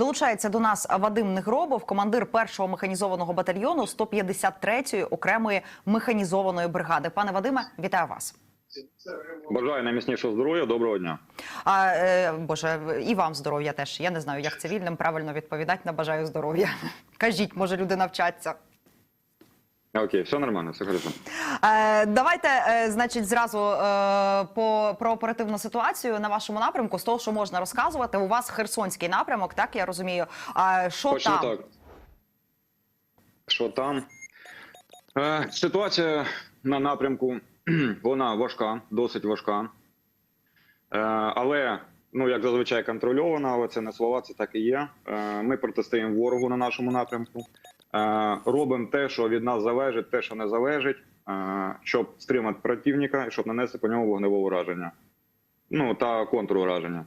Долучається до нас Вадим Негробов, командир першого механізованого батальйону 153-ї окремої механізованої бригади. Пане Вадиме, вітаю вас. Бажаю найміцнішого здоров'я. Доброго дня. А, е, Боже, і вам здоров'я теж. Я не знаю, як цивільним правильно відповідати на бажаю здоров'я. Кажіть, може люди навчаться. Окей, все нормально, все хорошо. Е, давайте, е, значить, зразу е, по про оперативну ситуацію на вашому напрямку. З того, що можна розказувати, у вас Херсонський напрямок, так я розумію. А що Почну там? так. Що там? Е, ситуація на напрямку вона важка, досить важка. Е, але, ну, як зазвичай, контрольована, але це не слова, це так і є. Е, ми протистоїмо ворогу на нашому напрямку. Робимо те, що від нас залежить, те, що не залежить, щоб стримати противника і щоб нанести по ньому вогневе ураження. Ну та контрураження.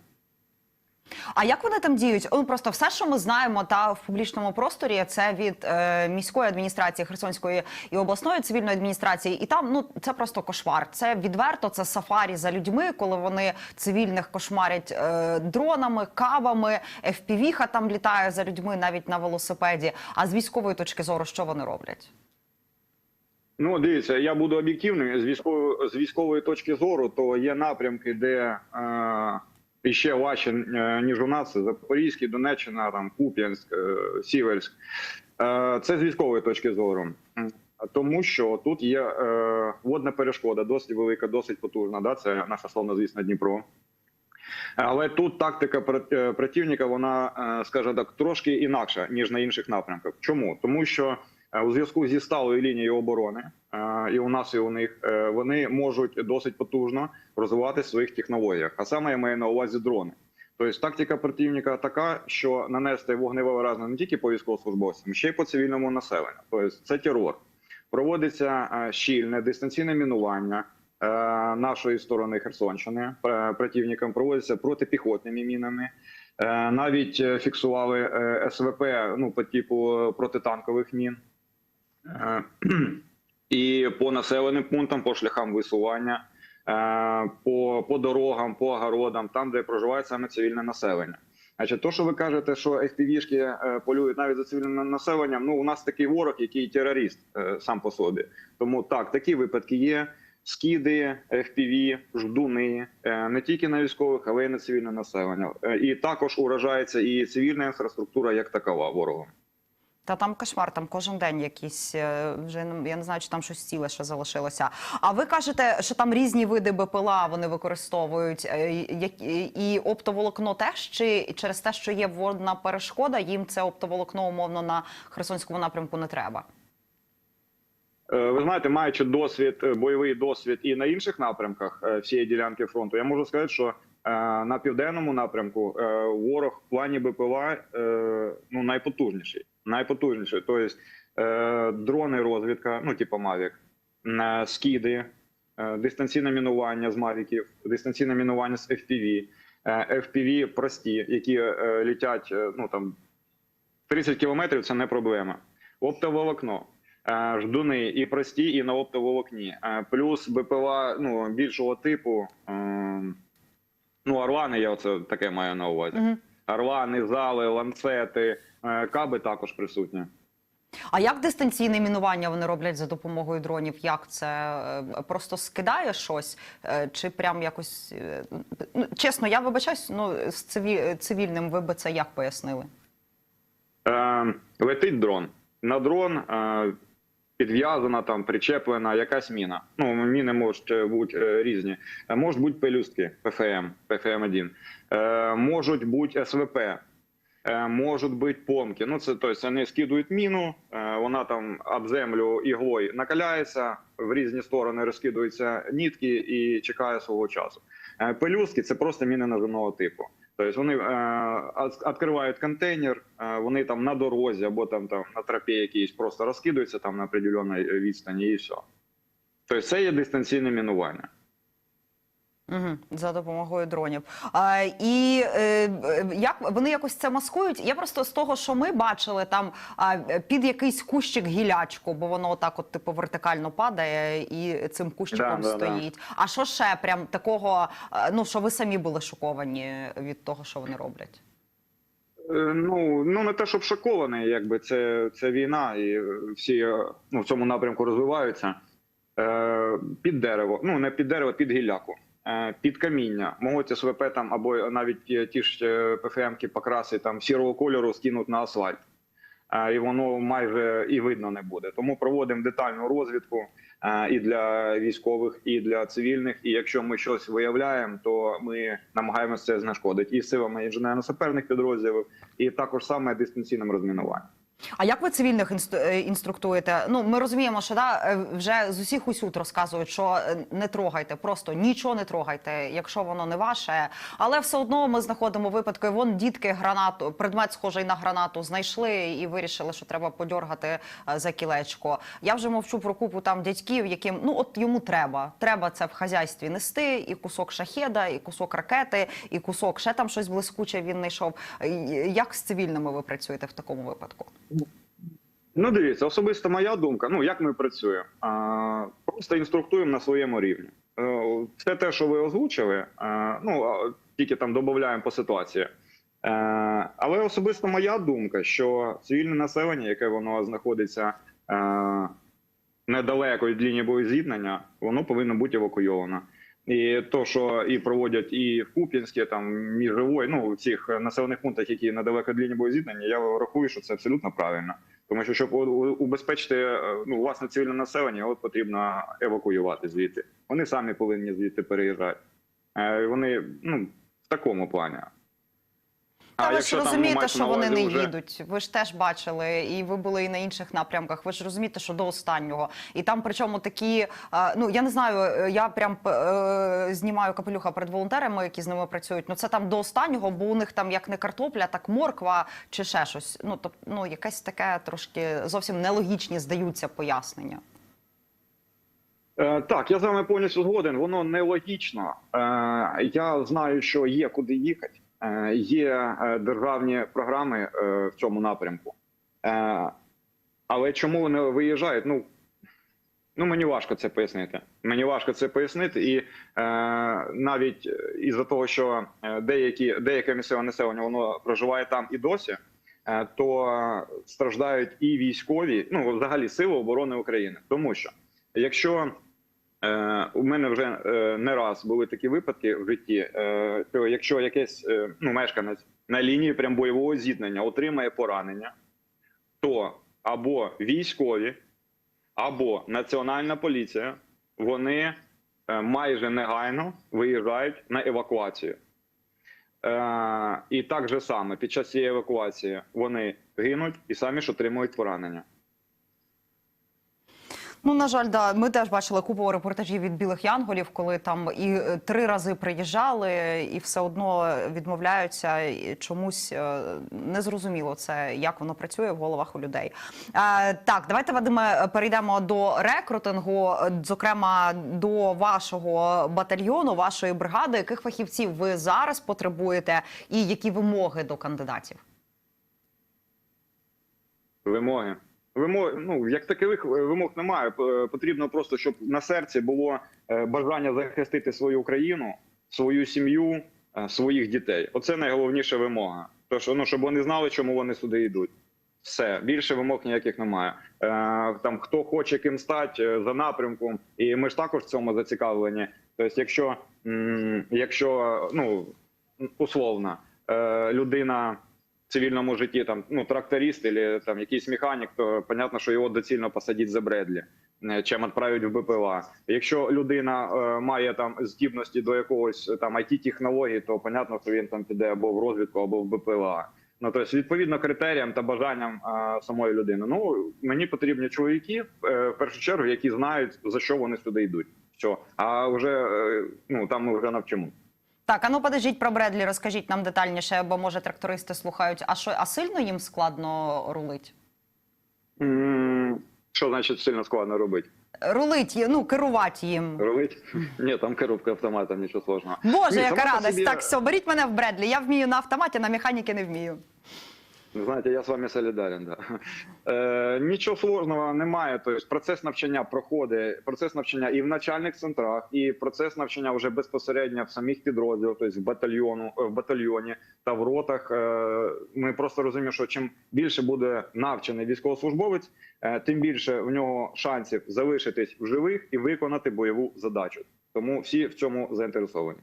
А як вони там діють? Ну просто все, що ми знаємо, та в публічному просторі, це від е, міської адміністрації Херсонської і обласної цивільної адміністрації, і там ну це просто кошмар. Це відверто, це сафарі за людьми, коли вони цивільних кошмарять е, дронами, кавами, FPV-ха там літає за людьми навіть на велосипеді. А з військової точки зору, що вони роблять? Ну, дивіться, я буду об'єктивним. З військової з військової точки зору, то є напрямки, де е, іще важче, е, ніж у нас. Запорізький, Донеччина, там Куп'янськ, е, Сіверськ. Е, це з військової точки зору. Тому що тут є водна перешкода, досить велика, досить потужна. Да? Це наша славна, звісно, Дніпро. Але тут тактика прот- противника, вона, скажімо так, трошки інакша, ніж на інших напрямках. Чому? Тому що у зв'язку зі сталою лінією оборони, е, і у нас, і у них, е, вони можуть досить потужно розвивати своїх технологіях. А саме я маю на увазі дрони. Тобто тактика противника така, що нанести вогневе ураження не тільки по військовослужбовцям, ще й по цивільному населенню. Тобто це терор. Проводиться е, щільне дистанційне мінування е, нашої сторони Херсонщини е, противникам. Проводиться протипіхотними мінами. Е, Навіть е, фіксували е, СВП ну по типу протитанкових мін. Е, І по населеним пунктам, по шляхам висування, е, по, по дорогам, по огородам, там, де проживає саме цивільне населення. Значить, то, що ви кажете, що FPV-шки е, полюють навіть за цивільним населенням, ну у нас такий ворог, який терорист сам по собі. Тому так, такі випадки є. Скиди, FPV, ждуни не тільки на військових, але й на цивільне населення. І також уражається і цивільна інфраструктура як такова ворогом. Та там кошмар, там кожен день якісь е, вже я не знаю, чи там щось ціле ще залишилося. А ви кажете, що там різні види БПЛА вони використовують, е, і оптоволокно теж чи через те, що є водна перешкода, їм це оптоволокно умовно на Херсонському напрямку не треба. Е, Ви знаєте, маючи досвід, бойовий досвід і на інших напрямках всієї ділянки фронту, я можу сказати, що на південному напрямку е, ворог в плані БПЛА е, ну найпотужніший. Найпотужніший. Тобто е, дрони розвідка, ну типу Мавік, е, скиди, е, дистанційне мінування з Мавіків, дистанційне мінування з FPV, е, FPV прості, які е, літять е, ну там 30 кілометрів це не проблема. Оптоволокно. Е, Ждуни і прості, і на оптоволокні. Е, Плюс БПЛА ну, більшого типу. Ну, орлани, я оце таке маю на увазі. Мгм. Орлани, зали, ланцети, е, каби також присутні. А як дистанційне мінування вони роблять за допомогою дронів? Як це е, просто скидає щось, Е, чи прям якось ну, чесно, я вибачаюсь, ну з цивільним ви би це як пояснили? Е, летить дрон. На дрон е, підв'язана, там, причеплена якась міна. Ну, міни можуть бути е, різні. Е, можуть бути пелюстки ПФМ, ПФМ-1. Е, можуть бути СВП. Е, можуть бути помки. Ну, це тобто, вони скидують міну, е, вона там об землю іглою накаляється, в різні сторони розкидуються нітки і чекає свого часу. Е, Пелюстки це просто міни наземного типу. Тобто вони е, відкривають контейнер, е, вони там на дорозі або там, там на тропі якісь просто розкидуються там на определеній відстані і все. Тобто це є дистанційне мінування. Угу, за допомогою дронів. А, і е, як вони якось це маскують? Я просто з того, що ми бачили там а, під якийсь кущик гілячку, бо воно отак, от типу вертикально падає і цим кущиком Да, да, да. стоїть. А що ще прям такого? Ну що ви самі були шоковані від того, що вони роблять? Е, Ну, ну не те, щоб шокований, якби це, це війна, і всі е, ну, в цьому напрямку розвиваються. Е, під дерево, ну не під дерево, під гілляку, е, під каміння. Можуть СВП там або навіть ті, ж е, ПФМ-ки покраси там сірого кольору скинуть на асфальт. Е, і воно майже і видно не буде. Тому проводимо детальну розвідку е, і для військових, і для цивільних. І якщо ми щось виявляємо, то ми намагаємося це знешкодити і силами інженерно-саперних підрозділів, і також саме дистанційним розмінуванням. А як ви цивільних інстру- е, інструктуєте? Ну ми розуміємо, що да е, вже з усіх усюд розказують, що е, не трогайте, просто нічого не трогайте, якщо воно не ваше. Але все одно ми знаходимо випадки. Вон дітки гранату, предмет схожий на гранату, знайшли і вирішили, що треба подьоргати за кілечко. Я вже мовчу про купу там дядьків, яким ну от йому треба. Треба це в хазяйстві нести, і кусок шахеда, і кусок ракети, і кусок ще там щось блискуче він знайшов. Як з цивільними ви працюєте в такому випадку? Ну, дивіться, особисто моя думка. Ну як ми працюємо? Просто інструктуємо на своєму рівні. Е, Все те, що ви озвучили, е, ну тільки там додаємо по ситуації. Е, Але особисто моя думка, що цивільне населення, яке воно знаходиться недалеко від лінії боєзіткнення, воно повинно бути евакуйовано. І то, що і проводять і в Куп'янській, там міжової, ну в цих населених пунктах, які недалеко від лінії боєзіткнення, я рахую, що це абсолютно правильно. Тому що щоб убезпечити е, ну, власне цивільне населення, от потрібно евакуювати звідти. Вони самі повинні звідти переїжджати. Е, Вони ну в такому плані. Та ви ж розумієте, що вони не вже- їдуть. Ви ж теж бачили, і ви були і на інших напрямках. Ви ж розумієте, що до останнього. І там, причому такі, ну я не знаю, е, я прям е, знімаю капелюха перед волонтерами, які з ними працюють. Ну це там до останнього, бо у них там як не картопля, так морква чи ще щось. Ну тобто, ну якесь таке трошки зовсім нелогічні здаються пояснення. Е, Так, я з вами повністю згоден. Воно нелогічно. Я знаю, що є куди їхати. Е, Є е, державні програми е, в цьому напрямку. Але чому вони виїжджають? Ну, ну мені важко це пояснити. Мені важко це пояснити, і е, навіть із-за того, що деякі деяке місцеве населення воно проживає там і досі, е, то страждають і військові, ну взагалі сили оборони України, тому що. Якщо у мене вже е, не раз були такі випадки в житті, е, то якщо якийсь е, ну, мешканець на лінії прям бойового зіткнення отримає поранення, то або військові, або національна поліція вони е, майже негайно виїжджають на евакуацію. Е, і так же саме під час цієї евакуації вони гинуть і самі ж отримують поранення. Ну на жаль, да, ми теж бачили купу репортажів від білих янголів, коли там і е, три рази приїжджали, і все одно відмовляються. І чомусь е, незрозуміло це, як воно працює в головах у людей. Е, так, давайте Вадиме перейдемо до рекрутингу, зокрема до вашого батальйону, вашої бригади. Яких фахівців ви зараз потребуєте, і які вимоги до кандидатів? Вимоги. Вимог, ну як такових вимог немає. Потрібно просто, щоб на серці було е, бажання захистити свою країну, свою сім'ю, е, своїх дітей. Оце найголовніша вимога. Тож, ну щоб вони знали, чому вони сюди йдуть. Все більше вимог ніяких немає. Е, там хто хоче ким стати е, за напрямком, і ми ж також в цьому зацікавлені. Тобто, якщо, якщо ну условно, е, людина цивільному житті, там ну тракторист або там якийсь механік, то понятно, що його доцільно посадити за Бредлі, е, чим відправить в БПЛА. Якщо людина е, має там здібності до якогось е, там it технологій, то понятно, що він там піде або в розвідку, або в БПЛА. Ну тобто, відповідно критеріям та бажанням е, самої людини. Ну мені потрібні чоловіки в першу чергу, які знають за що вони сюди йдуть. Все. А вже ну там ми вже навчимо. Так, а ну подождіть про Бредлі, розкажіть нам детальніше, бо може трактористи слухають. А що а сильно їм складно рулить? Mm, Що значить сильно складно робити? Рулить, ну керувати їм. Рулить? Ні, там коробка автомата, нічого сложного. Боже, Ні, яка радость! собі- Так, все, беріть мене в Бредлі. Я вмію на автоматі, на механіки не вмію. Знаєте, я з вами солідарен. Да. Е, нічого сложного немає. Тобто процес навчання проходить, процес навчання і в начальних центрах, і процес навчання вже безпосередньо в самих підрозділах, тобто в батальйону, е, в батальйоні та в ротах. Е, ми просто розуміємо, що чим більше буде навчений військовослужбовець, е, тим більше в нього шансів залишитись в живих і виконати бойову задачу. Тому всі в цьому заінтересовані.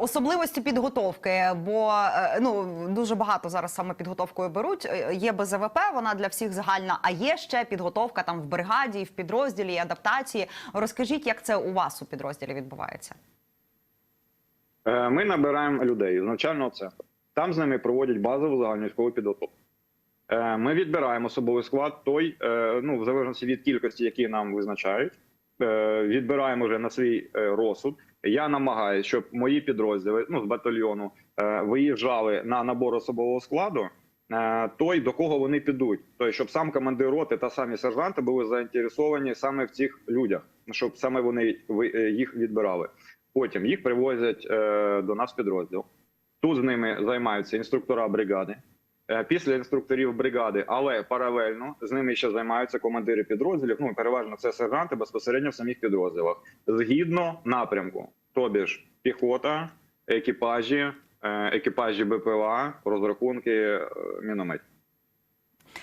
Особливості підготовки, бо е, ну дуже багато зараз саме підготовкою беруть. Е, Є БЗВП, вона для всіх загальна. А є ще підготовка там в бригаді, в підрозділі, адаптації. Розкажіть, як це у вас у підрозділі відбувається? Е, Ми набираємо людей з навчального центру. Там з ними проводять базову загальну військову підготовку. Ми відбираємо особовий склад той, ну в залежності від кількості, які нам визначають. Відбираємо вже на свій розсуд. Я намагаюся, щоб мої підрозділи ну з батальйону е, виїжджали на набор особового складу. е, Той, до кого вони підуть, тобто, щоб сам командир роти та самі сержанти були заінтересовані саме в цих людях, щоб саме вони е, їх відбирали. Потім їх привозять до нас в підрозділ. Тут з ними займаються інструктора бригади. Е, Після інструкторів бригади, але паралельно з ними ще займаються командири підрозділів. Ну переважно це сержанти безпосередньо в самих підрозділах, згідно напрямку. Тобі ж піхота, екіпажі, е, екіпажі БПЛА, розрахунки е, мінометів.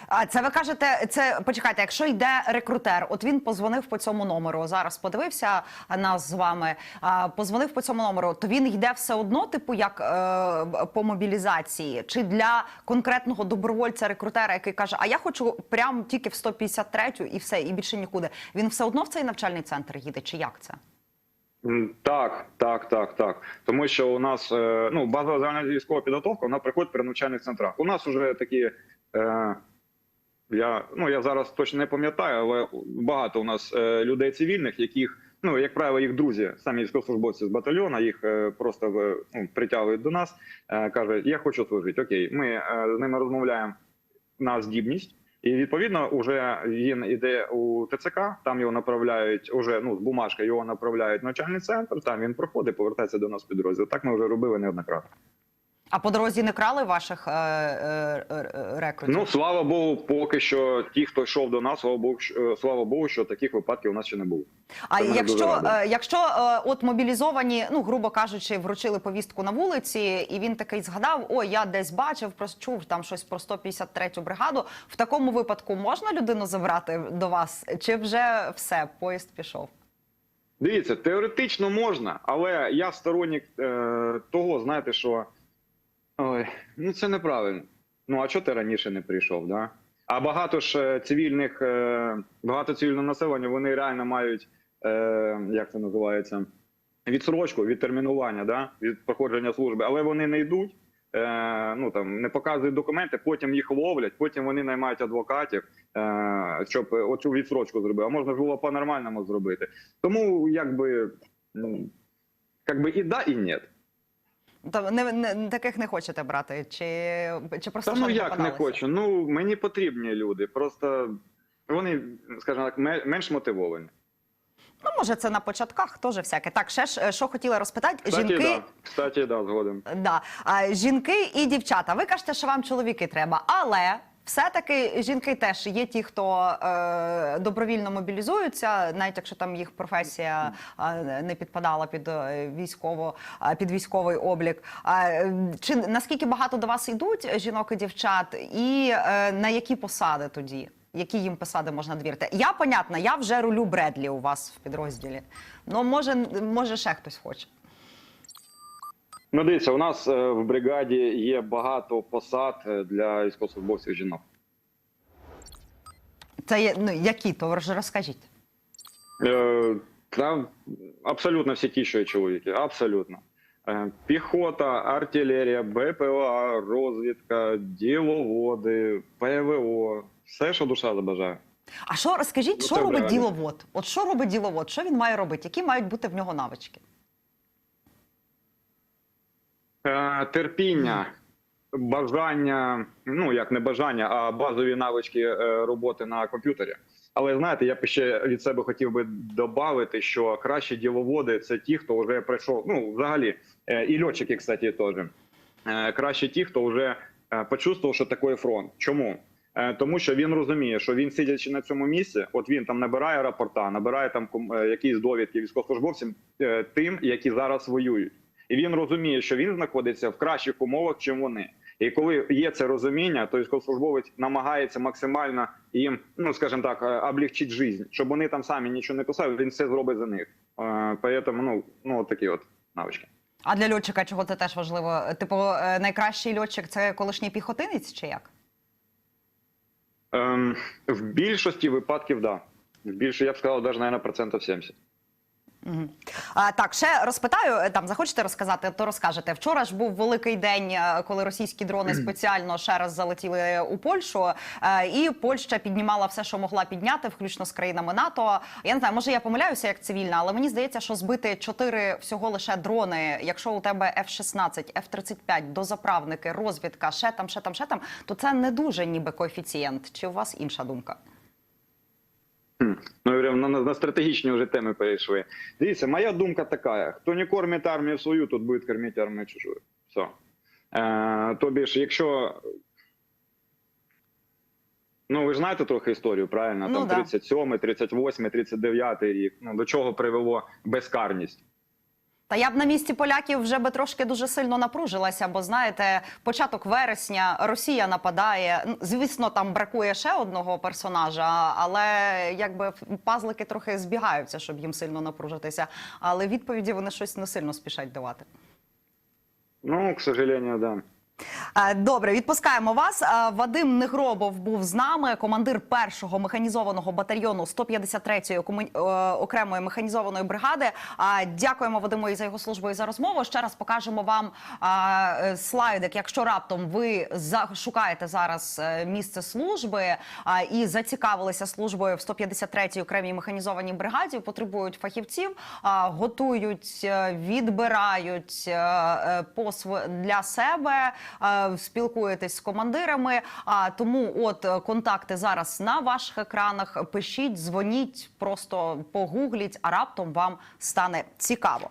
А це ви кажете, це почекайте, якщо йде рекрутер, от він позвонив по цьому номеру. Зараз подивився нас з вами. А, позвонив по цьому номеру, то він йде все одно, типу, як е, по мобілізації, чи для конкретного добровольця рекрутера, який каже, а я хочу прям тільки в 153-ю і все, і більше нікуди. Він все одно в цей навчальний центр їде, чи як це? Так, так, так, так. Тому що у нас е, ну базова загальна військова підготовка вона приходить при навчальних центрах. У нас вже такі. Е, я ну я зараз точно не пам'ятаю, але багато у нас е, людей цивільних, яких ну як правило, їх друзі, самі військовослужбовці з батальйону, їх е, просто е, ну, притягують до нас. Е, кажуть, я хочу служити. Окей, ми е, з ними розмовляємо на здібність. І відповідно, вже він іде у ТЦК, там його направляють уже ну з бумажки, його направляють в навчальний центр. Там він проходить, повертається до нас в підрозділ. Так ми вже робили неоднократно. А по дорозі не крали ваших е, е, е, рекрутів? Ну слава Богу, поки що ті, хто йшов до нас, слава Богу, що- е, слава Богу, що таких випадків у нас ще не було. А Це якщо, е, якщо е, от мобілізовані, ну грубо кажучи, вручили повістку на вулиці, і він такий згадав: о, я десь бачив, просто чув там щось про 153-ю бригаду. В такому випадку можна людину забрати до вас, чи вже все, поїзд пішов? Дивіться, теоретично можна, але я сторонник е, того, знаєте, що ой, ну це неправильно. Ну а чого ти раніше не прийшов? Да? А багато ж е, цивільних, е, багато цивільного населення, вони реально мають, е, як це називається, відсрочку, відтермінування, да? від проходження служби, але вони не йдуть. Ну там не показують документи, потім їх ловлять, потім вони наймають адвокатів, щоб оцю відсрочку зробити. А можна було по-нормальному зробити. Тому якби ну якби і да, і ні. Та не, не таких не хочете брати, чи, чи просто Та ну як не хочу. Ну мені потрібні люди. Просто вони, скажімо так, менш мотивовані. Ну може це на початках теж всяке. Так, ще ж е, що хотіла розпитати, Кстати, жінки. да. Кстати, да, згоден. Да. А, жінки і дівчата. Ви кажете, що вам чоловіки треба, але. Все-таки жінки теж є ті, хто е, добровільно мобілізуються, навіть якщо там їх професія е, не підпадала під е, військово е, під військовий облік. Е, чи наскільки багато до вас йдуть жінок і дівчат, і е, на які посади тоді? Які їм посади можна довірити? Я понятно, я вже рулю Бредлі у вас в підрозділі. Ну може, може ще хтось хоче. Ну, дивіться, у нас е, в бригаді є багато посад е, для військовослужбовців жінок. Це є, ну які то вже розкажіть. Е, Там абсолютно всі ті, що є чоловіки. Абсолютно. Е, Піхота, артилерія, БПЛА, розвідка, діловоди, ПВО. Все, що душа забажає. А що розкажіть, Ну, що робить реально. діловод? От що робить діловод? Що він має робити? Які мають бути в нього навички? Е, Терпіння, бажання, ну як не бажання, а базові навички е, роботи на комп'ютері. Але знаєте, я б ще від себе хотів би додати, що кращі діловоди це ті, хто вже пройшов. Ну, взагалі, е, і льотчики, кстати, теж. Краще ті, хто вже почувствував, що таке фронт. Чому? Тому що він розуміє, що він сидячи на цьому місці, от він там набирає рапорта, набирає там якісь довідки військовослужбовцям тим, які зараз воюють, і він розуміє, що він знаходиться в кращих умовах, чим вони. І коли є це розуміння, то військовослужбовець намагається максимально їм, ну скажімо так, е, облегчити життя, щоб вони там самі нічого не писали, він все зробить за них. Е, Поэтому, ну, ну от такі от навички. А для льотчика чого це теж важливо? Типу, е, найкращий льотчик це колишній піхотинець чи як? Ем, в більшості випадків, да. Більше, я б сказав, навіть, наверное, процентів 70. А, так, ще розпитаю, е, там захочете розказати, то розкажете. Вчора ж був великий день, е, коли російські дрони спеціально ще раз залетіли у Польщу, е, і Польща піднімала все, що могла підняти, включно з країнами НАТО. Я не знаю, може я помиляюся як цивільна, але мені здається, що збити чотири всього лише дрони. Якщо у тебе F-16, F-35, дозаправники, розвідка, ще там, ще там, ще там, то це не дуже ніби коефіцієнт. Чи у вас інша думка? Ну, на, на стратегічні вже теми перейшли. Дивіться, моя думка така: хто не кормить армію свою, тот буде кормити армію чужою. Все. Е, тобі ж, якщо. Ну, ви ж знаєте трохи історію, правильно? Ну, Там да. 37, 38, 39 рік. Ну, до чого привело безкарність? Та я б на місці поляків вже би трошки дуже сильно напружилася, бо знаєте, початок вересня Росія нападає. Звісно, там бракує ще одного персонажа, але якби пазлики трохи збігаються, щоб їм сильно напружитися. Але відповіді вони щось не сильно спішать давати. Ну, к сожалению, да. Е, Добре, відпускаємо вас. Е, Вадим Негробов був з нами, командир першого механізованого батальйону 153-ї кому- е, окремої механізованої бригади. Дякуємо Вадиму і за його службу і за розмову. Ще раз покажемо вам слайдик. Якщо раптом ви шукаєте зараз місце служби і зацікавилися службою в 153-й окремій механізованій бригаді, потребують фахівців, готують, відбирають посв для себе, спілкуєтесь з командирами. А тому, от е, контакти зараз на ваших екранах. Пишіть, дзвоніть, просто погугліть, а раптом вам стане цікаво.